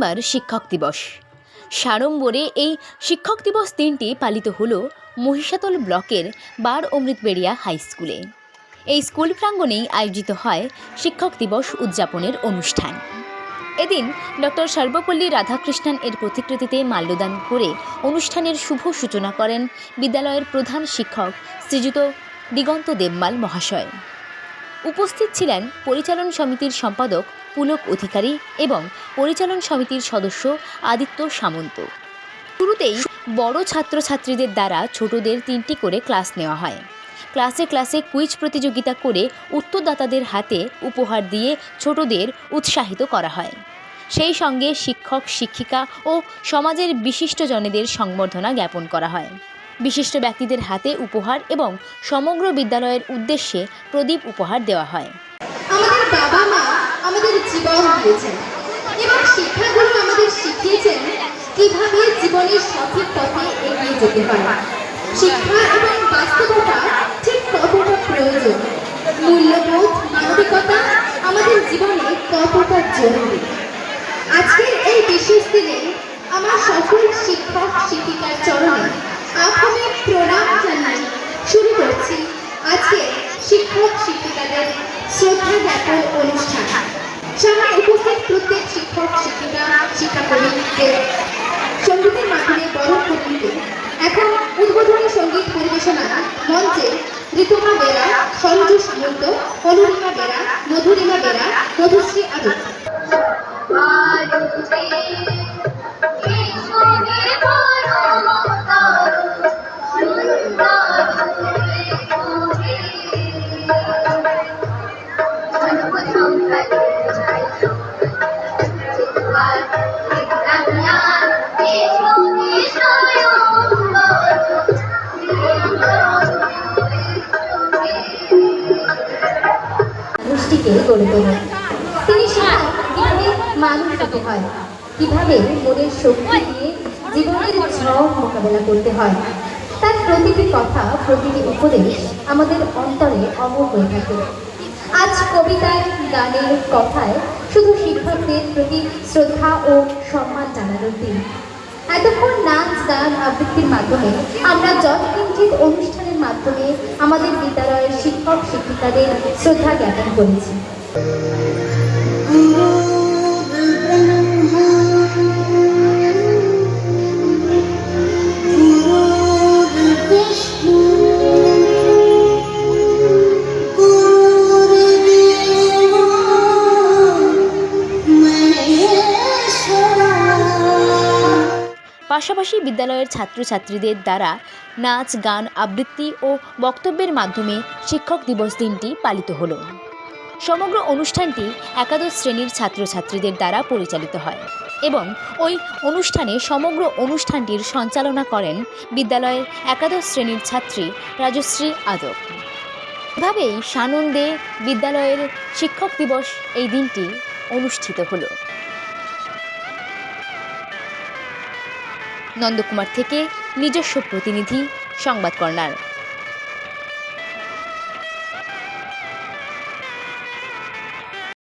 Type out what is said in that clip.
December শিক্ষক দিবস। সাড়ম্বরে এই শিক্ষক দিবস দিনটি পালিত হল মহিষাতল ব্লকের বার অমৃতবেড়িয়া হাই স্কুলে। এই স্কুল প্রাঙ্গণেই আয়োজিত হয় শিক্ষক দিবস উদযাপনের অনুষ্ঠান। এদিন ডক্টর সর্বপল্লী রাধাকৃষ্ণন এর প্রতিকৃতিতে মাল্যদান করে অনুষ্ঠানের শুভ সূচনা করেন বিদ্যালয়ের প্রধান শিক্ষক শ্রীযুত দিগন্ত দেবমাল মহাশয়। উপস্থিত ছিলেন পরিচালন সমিতির সম্পাদক পুলক অধিকারী এবং পরিচালন সমিতির সদস্য আদিত্য সামন্ত। শুরুতেই বড় ছাত্রছাত্রীদের দ্বারা ছোটদের তিনটি করে ক্লাস নেওয়া হয়। ক্লাসে ক্লাসে কুইজ প্রতিযোগিতা করে উত্তরদাতাদের হাতে উপহার দিয়ে ছোটদের উৎসাহিত করা হয়। সেই সঙ্গে শিক্ষক, শিক্ষিকা ও সমাজের বিশিষ্টজনেদের সংবর্ধনা জ্ঞাপন করা হয়। বিশিষ্ট ব্যক্তিদের হাতে উপহার এবং সমগ্র বিদ্যালয়ের উদ্দেশ্যে প্রদীপ উপহার দেওয়া হয়। আমাদের বাবা মা আমাদের জীবন দিয়েছেন। এবং শিক্ষাগুরু আমাদের শিখিয়েছেন কীভাবে জীবনের সঠিক পথে এগিয়ে যেতে হয়। শিক্ষা এবং বাস্তবতা ঠিক কতটা প্রয়োজন? মূল্যবোধ, মানবিকতা আমাদের জীবনে কতটা জরুরি? আজকের এই বিশেষ দিনে আমার সকল শিক্ষক, শিক্ষিকার চরণে আহমে প্রণাম জানাই শুরু করছি আজকে শিক্ষক, শিক্ষিকাদের শ্রদ্ধা জ্ঞাপন অনুষ্ঠান। সামনে উপস্থিত প্রত্যেক শিক্ষক, শিক্ষিকা শিক্ষাকর্মীদের সঙ্গীতের মাধ্যমে বরণ করে এখন উদ্বোধনী সংগীত পরিবেশনা মঞ্চে ঋতুমা বেরা সরজু সামন্ত অনুরিমা বেরা, মধুরিমা বেরা, মধুশ্রী আদর মানুষটিকে গড়ে তোলেন তিনি শেখান কীভাবে মানুষ হতে হয়, কীভাবে মনের শক্তি দিয়ে জীবনের ঝড় মোকাবেলা করতে হয়। তার প্রতিটি কথা, প্রতিটি উপদেশ আমাদের অন্তরে অমর হয়ে থাকে। আজ কবিতায় গানের কথায় শুধু শিক্ষকদের প্রতি শ্রদ্ধা ও সম্মান জানানোর দিন। এতক্ষণ নাচ গান আবৃত্তির মাধ্যমে আমরা যৎকিঞ্চিত অনুষ্ঠানের মাধ্যমে আমাদের বিদ্যালয়ের শিক্ষক, শিক্ষিকাদের শ্রদ্ধা জ্ঞাপন করেছি। পাশাপাশি বিদ্যালয়ের ছাত্রছাত্রীদের দ্বারা নাচ, গান, আবৃত্তি ও বক্তব্যের মাধ্যমে শিক্ষক দিবস দিনটি পালিত হলো। সমগ্র অনুষ্ঠানটি একাদশ শ্রেণির ছাত্রছাত্রীদের দ্বারা পরিচালিত হয় এবং ওই অনুষ্ঠানে সমগ্র অনুষ্ঠানটির সঞ্চালনা করেন বিদ্যালয়ের একাদশ শ্রেণির ছাত্রী রাজশ্রী আদক। এভাবেই সানন্দে বিদ্যালয়ের শিক্ষক দিবস এই দিনটি অনুষ্ঠিত হলো। নন্দকুমার থেকে নিজস্ব প্রতিনিধি সংবাদ কর্নার।